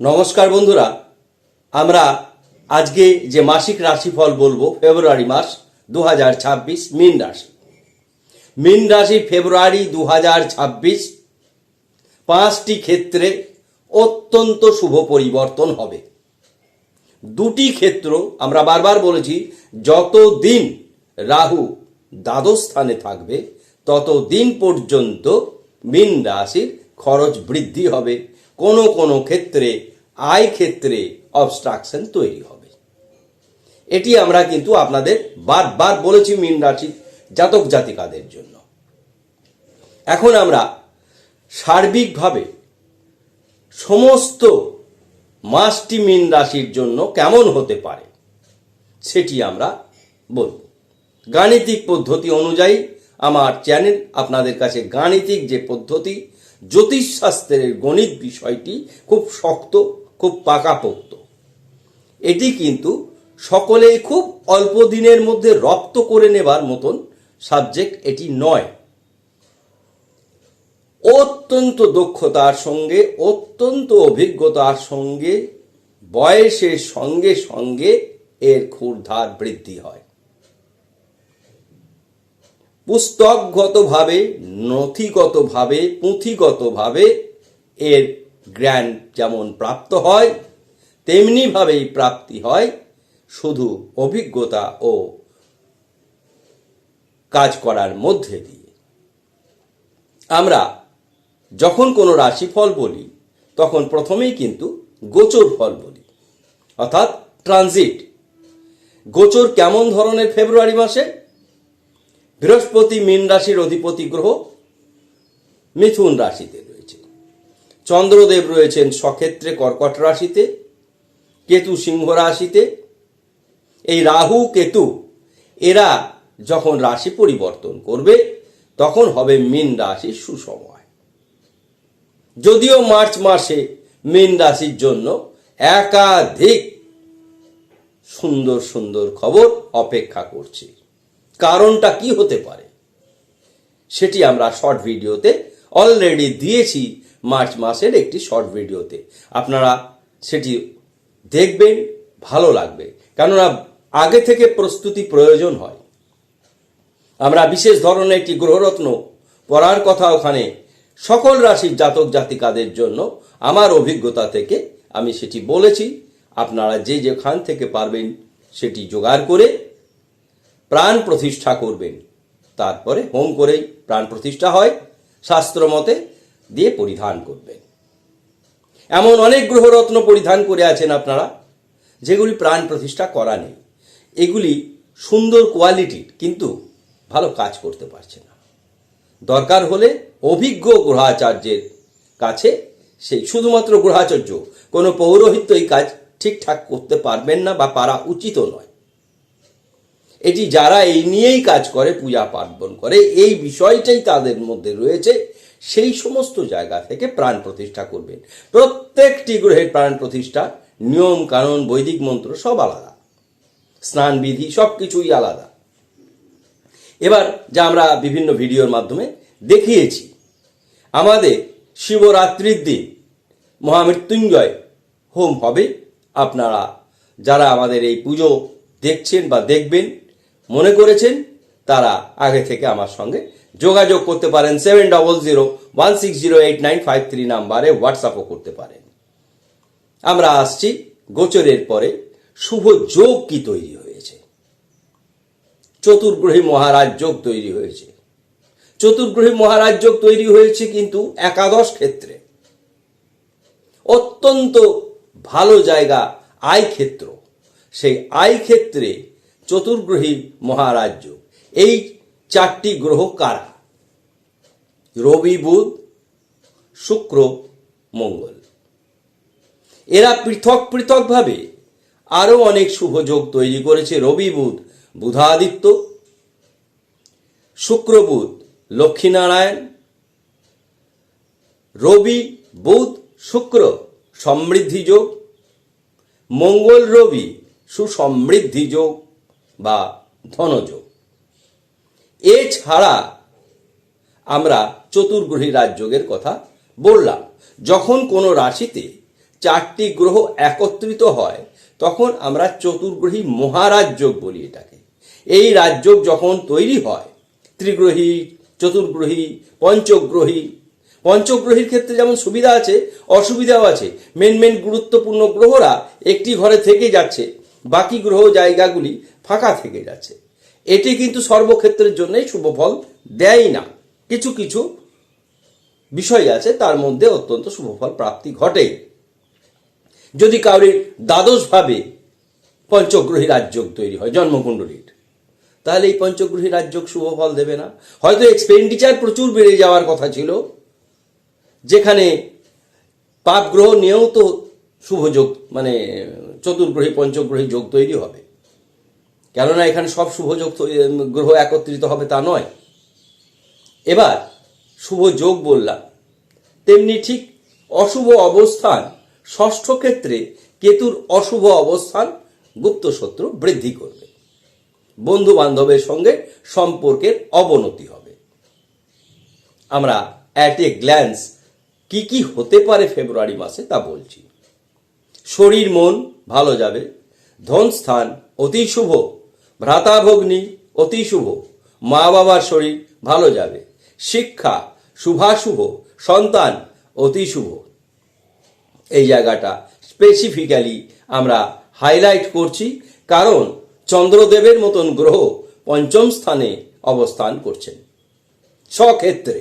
নমস্কার বন্ধুরা, আমরা আজকে যে মাসিক রাশিফল বলব, ফেব্রুয়ারি মাস দু হাজার ছাব্বিশ, মিন রাশি। মিন রাশি ফেব্রুয়ারি দু হাজার ছাব্বিশ, পাঁচটি ক্ষেত্রে অত্যন্ত শুভ পরিবর্তন হবে। দুটি ক্ষেত্র আমরা বারবার বলেছি যত দিন রাহু দ্বাদশ স্থানে থাকবে তত দিন পর্যন্ত মিন রাশির খরচ বৃদ্ধি হবে। কোনো কোনো ক্ষেত্রে আয় ক্ষেত্রে অবস্ট্রাকশন তৈরি হবে। এটি আমরা কিন্তু আপনাদের বারবার বলেছি মিন রাশির জাতক জাতিকাদের জন্য। এখন আমরা সার্বিকভাবে সমস্ত মাসটি মিন রাশির জন্য কেমন হতে পারে সেটি আমরা বলব। গাণিতিক পদ্ধতি অনুযায়ী আমার চ্যানেল, আপনাদের কাছে গাণিতিক যে পদ্ধতি, জ্যোতিষশাস্ত্রের গণিত বিষয়টি খুব শক্ত খুব পাকাপোক্ত। এটি কিন্তু সকলেই খুব অল্প দিনের মধ্যে রপ্ত করে নেবার মতন সাবজেক্ট এটি নয়। অত্যন্ত দক্ষতার সঙ্গে, অত্যন্ত অভিজ্ঞতার সঙ্গে, বয়সের সঙ্গে সঙ্গে এর ক্ষুরধার বৃদ্ধি হয়। পুস্তকগতভাবে, নথিগতভাবে, পুঁথিগতভাবে এর জ্ঞান যেমন প্রাপ্ত হয়, তেমনিভাবেই প্রাপ্তি হয়। শুধু অভিজ্ঞতা ও কাজ করার মধ্যে দিয়ে। আমরা যখন কোনো রাশিফল বলি, তখন প্রথমেই কিন্তু গোচর ফল বলি। অর্থাৎ ট্রানজিট। গোচর কেমন ধরনের ফেব্রুয়ারি মাসে? বৃহস্পতি মীন রাশির অধিপতি গ্রহ, মিথুন রাশিতে। চন্দ্রদেব রয়েছেন সক্ষেত্রে কর্কট রাশিতে, কেতু সিংহ রাশিতে। এই রাহু, কেতু, এরা যখন রাশি পরিবর্তন করবে, তখন হবে মীন রাশির সুসময়। যদিও মার্চ মাসে মীন রাশির জন্য একাধিক সুন্দর সুন্দর খবর অপেক্ষা করছে। কারণটা কি হতে পারে? সেটি আমরা শর্ট ভিডিওতে অলরেডি দিয়েছি। মার্চ মাসের একটি শর্ট ভিডিওতে। আপনারা সেটি দেখবেন, ভালো লাগবে। কেননা আগে থেকে প্রস্তুতি প্রয়োজন হয়। আমরা বিশেষ ধরনের একটি গ্রহরত্ন পড়ার কথা ওখানে সকল রাশির জাতক জাতিকাদের জন্য আমার অভিজ্ঞতা থেকে আমি সেটি বলেছি। আপনারা যে যেখান থেকে পারবেন সেটি জোগাড় করে প্রাণ প্রতিষ্ঠা করবেন। তারপরে হোম করেই প্রাণ প্রতিষ্ঠা হয়। শাস্ত্র মতে দিয়ে পরিধান করবেন। এমন অনেক গ্রহরত্ন পরিধান করে আছেন আপনারা, যেগুলি প্রাণ প্রতিষ্ঠা করা নেই। এগুলি সুন্দর কোয়ালিটির, কিন্তু ভালো কাজ করতে পারছে না। দরকার হলে অভিজ্ঞ গ্রহাচার্যের কাছে সেই শুধুমাত্র গ্রহাচার্য কোনো পৌরোহিত্য এই কাজ ঠিকঠাক করতে পারবেন না বা পারা উচিতও নয়। এটি যারা এই নিয়েই কাজ করে, পূজা পার্বণ করে, এই বিষয়টাই তাদের মধ্যে রয়েছে। সেই সমস্ত জায়গা থেকে প্রাণ প্রতিষ্ঠা করবেন। প্রত্যেকটি গ্রহের প্রাণ প্রতিষ্ঠা, নিয়ম, কানুন, বৈদিক মন্ত্র সব আলাদা। স্নান বিধি সব কিছুই আলাদা। এবার যা আমরা বিভিন্ন ভিডিওর মাধ্যমে দেখিয়েছি, আমাদের শিবরাত্রির দিন মহামৃত্যুঞ্জয় হোম হবে। আপনারা যারা আমাদের এই পুজো দেখছেন বা দেখবেন, মনে করেছেন, তারা আগে থেকে আমার সঙ্গে যোগাযোগ করতে পারেন seven double zero one six zero eight nine five three নাম্বারে হোয়াটসঅ্যাপও করতে পারেন। আমরা আসছি গোচরের পরে শুভ যোগ কি তৈরি হয়েছে? চতুর্গ্রহী মহারাজ যোগ তৈরি হয়েছে। চতুর্গ্রহী মহারাজ যোগ তৈরি হয়েছে কিন্তু একাদশ ক্ষেত্রে। অত্যন্ত ভালো জায়গা আয় ক্ষেত্র। সেই আয় ক্ষেত্রে চতুর্গ্রহী মহারাজ যোগ। এই চারটি গ্রহ কারা? রবি বুধ, শুক্র, মঙ্গল। এরা পৃথক পৃথকভাবে আরও অনেক শুভ যোগ তৈরি করেছে। রবি বুধ, বুধাদিত্য, শুক্র বুধ, লক্ষ্মীনারায়ণ, রবি বুধ, শুক্র, সমৃদ্ধি যোগ, মঙ্গল রবি, সুসমৃদ্ধি যোগ বা ধনযোগ। এছাড়া আমরা চতুর্গ্রহী রাজযোগের কথা বললাম। যখন কোনো রাশিতে চারটি গ্রহ একত্রিত হয়, তখন আমরা চতুর্গ্রহী মহারাজযোগ বলি এটাকে। এই রাজযোগ যখন তৈরি হয়, ত্রিগ্রহী, চতুর্গ্রহী, পঞ্চগ্রহী, পঞ্চগ্রহীর ক্ষেত্রে যেমন সুবিধা আছে, অসুবিধাও আছে। মেন মেন গুরুত্বপূর্ণ গ্রহরা একটি ঘরে থেকে যাচ্ছে, বাকি গ্রহ জায়গাগুলি ফাঁকা থেকে যাচ্ছে। এটি কিন্তু সর্বক্ষেত্রের জন্যই শুভ ফল দেয় না। কিছু কিছু বিষয় আছে, তার মধ্যে অত্যন্ত শুভ ফল প্রাপ্তি ঘটে। যদি কাউরির দ্বাদশভাবে পঞ্চগ্রহী রাজযোগ তৈরি হয়, জন্মকুণ্ডলীর, তাহলে এই পঞ্চগ্রহী রাজযোগ শুভ ফল দেবে না। হয়তো এক্সপেন্ডিচার প্রচুর বেড়ে যাওয়ার কথা ছিল, যেখানে পাপ গ্রহ নিয়েও তো শুভযোগ মানে চতুর্গ্রহী, পঞ্চগ্রহী যোগ তৈরি হবে। কেননা এখানে সব শুভযোগ গ্রহ একত্রিত হবে তা নয়। এবার শুভ যোগ বললাম। তেমনি ঠিক অশুভ অবস্থান ষষ্ঠ ক্ষেত্রে কেতুর অশুভ অবস্থান গুপ্ত শত্রু বৃদ্ধি করবে। বন্ধু বান্ধবের সঙ্গে সম্পর্কের অবনতি হবে। আমরা অ্যাট এ গ্ল্যান্স কি কি হতে পারে ফেব্রুয়ারি মাসে তা বলছি। শরীর, মন ভালো যাবে। ধন স্থান অতি শুভ। ভ্রাতা ভ্রাতাভগ্নি অতি শুভ। মা বাবার শরীর ভালো যাবে। শিক্ষা, শুভাশুভ, সন্তান, অতি শুভ। এই জায়গাটা স্পেসিফিক্যালি আমরা হাইলাইট করছি, কারণ চন্দ্রদেবের মতন গ্রহ পঞ্চম স্থানে অবস্থান করছেন। স্বক্ষেত্রে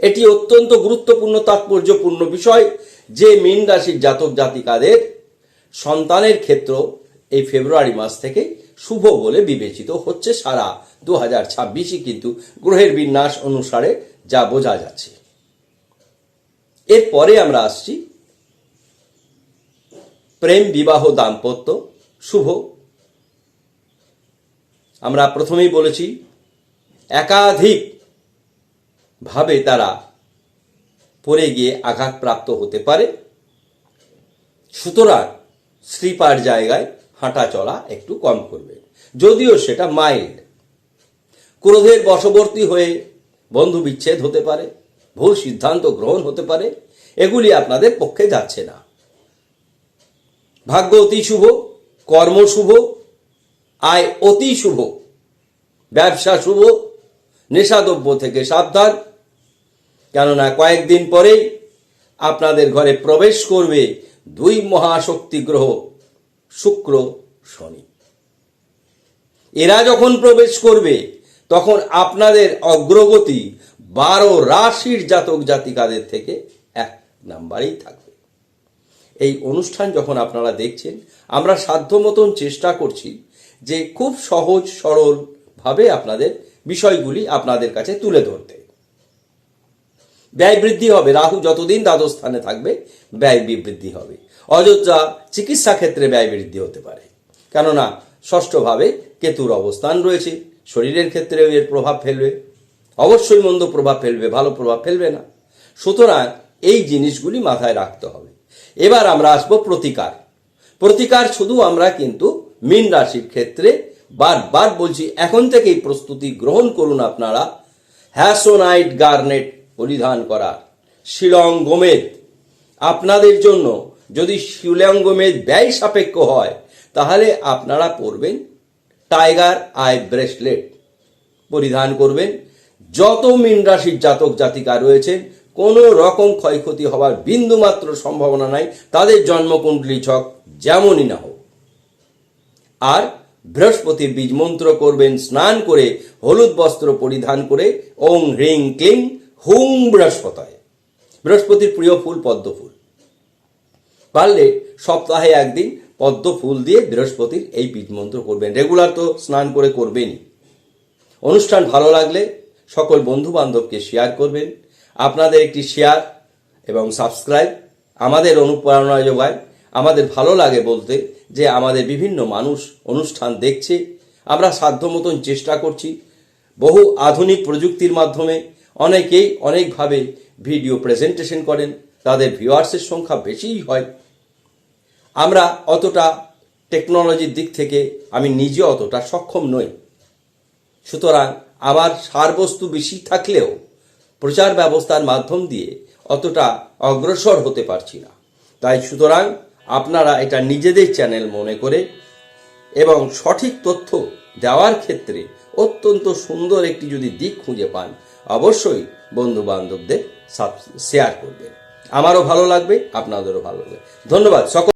এটি অত্যন্ত গুরুত্বপূর্ণ, তাৎপর্যপূর্ণ বিষয় যে মীন রাশির জাতক জাতিকাদের সন্তানের ক্ষেত্র এই ফেব্রুয়ারি মাস থেকে শুভ বলে বিবেচিত হচ্ছে সারা দু হাজার ছাব্বিশে কিন্তু গ্রহের বিন্যাস অনুসারে যা বোঝা যাচ্ছে। এরপরে আমরা আসছি। প্রেম, বিবাহ, দাম্পত্য, শুভ। আমরা প্রথমেই বলেছি, একাধিক ভাবে তারা পড়ে গিয়ে আঘাতপ্রাপ্ত হতে পারে। সুতরাং স্লিপার জায়গায় হাঁটা চলা একটু কম করবে। যদিও সেটা মাইল্ড। ক্রোধের বশবর্তী হয়ে বন্ধু বিচ্ছেদ হতে পারে, ভুল সিদ্ধান্ত গ্রহণ হতে পারে, এগুলি আপনাদের পক্ষে যাচ্ছে না। ভাগ্য অতি শুভ, কর্ম শুভ, আয় অতি শুভ, ব্যবসা শুভ, নেশাদ্রব্য থেকে সাবধান। কেননা কয়েকদিন পরেই আপনাদের ঘরে প্রবেশ করবে দুই মহাশক্তি গ্রহ। শুক্র শনি। এরা যখন প্রবেশ করবে, তখন আপনাদের অগ্রগতি বারো রাশির জাতক জাতিকাদের থেকে এক নাম্বারেই থাকবে। এই অনুষ্ঠান যখন আপনারা দেখছেন, আমরা সাধ্য মতন চেষ্টা করছি যে খুব সহজ, সরলভাবে আপনাদের বিষয়গুলি আপনাদের কাছে তুলে ধরতে। ব্যয় বৃদ্ধি হবে, রাহু যতদিন দ্বাদশ স্থানে থাকবে, ব্যয় বৃদ্ধি হবে। অযোধ্যা চিকিৎসা ক্ষেত্রে ব্যয় বৃদ্ধি হতে পারে। কেননা, ষষ্ঠভাবে কেতুর অবস্থান রয়েছে, শরীরের ক্ষেত্রেও এর প্রভাব ফেলবে। অবশ্যই মন্দ প্রভাব ফেলবে, ভালো প্রভাব ফেলবে না। সুতরাং এই জিনিসগুলি মাথায় রাখতে হবে। এবার আমরা আসব প্রতিকার। প্রতিকার শুধু আমরা কিন্তু মীন রাশির ক্ষেত্রে বারবার বলছি, এখন থেকেই প্রস্তুতি গ্রহণ করুন আপনারা। হ্যাসোনাইট গার্নেট পরিধান করার। শিলং গোমেদ, আপনাদের জন্য যদি শিলং গোমেদ ব্যয় সাপেক্ষ হয়, তাহলে আপনারা পরবেন টাইগার আই ব্রেসলেট। পরিধান করবেন। যত মীন রাশির জাতক জাতিকা রয়েছেন কোনো রকম ক্ষয়ক্ষতি হওয়ার বিন্দুমাত্র সম্ভাবনা নাই। তাদের জন্মকুণ্ডলী ছক যেমনই না হোক। আর বৃহস্পতির বীজ মন্ত্র করবেন, স্নান করে, হলুদ বস্ত্র পরিধান করে, ওং হ্রিং ক্লিং হুং বৃহস্পতয়। বৃহস্পতির প্রিয় ফুল পদ্ম ফুল। পারলে সপ্তাহে একদিন পদ্ম ফুল দিয়ে বৃহস্পতির এই মন্ত্র করবেন। রেগুলার তো স্নান করে করবেনই। অনুষ্ঠান ভালো লাগলে সকল বন্ধু বান্ধবকে শেয়ার করবেন। আপনাদের একটি শেয়ার এবং সাবস্ক্রাইব আমাদের অনুপ্রেরণা যোগায়। আমাদের ভালো লাগে বলতে যে আমাদের বিভিন্ন মানুষ অনুষ্ঠান দেখছে। আমরা সাধ্য মতন চেষ্টা করছি। বহু আধুনিক প্রযুক্তির মাধ্যমে অনেকেই অনেকভাবে ভিডিও প্রেজেন্টেশন করেন। তাদের ভিউয়ার্সের সংখ্যা বেশিই হয়। আমরা অতটা টেকনোলজির দিক থেকে আমি নিজে অতটা সক্ষম নই। সুতরাং আমার সারবস্তু বেশি থাকলেও প্রচার ব্যবস্থার মাধ্যম দিয়ে অতটা অগ্রসর হতে পারছি না। তাই সুতরাং আপনারা এটা নিজেদের চ্যানেল মনে করে এবং সঠিক তথ্য দেওয়ার ক্ষেত্রে অত্যন্ত সুন্দর একটি যদি দিক খুঁজে পান, অবশ্যই বন্ধু বান্ধবদের শেয়ার করবেন। আমারও ভালো লাগবে, আপনাদেরও ভালো লাগবে। ধন্যবাদ, সকল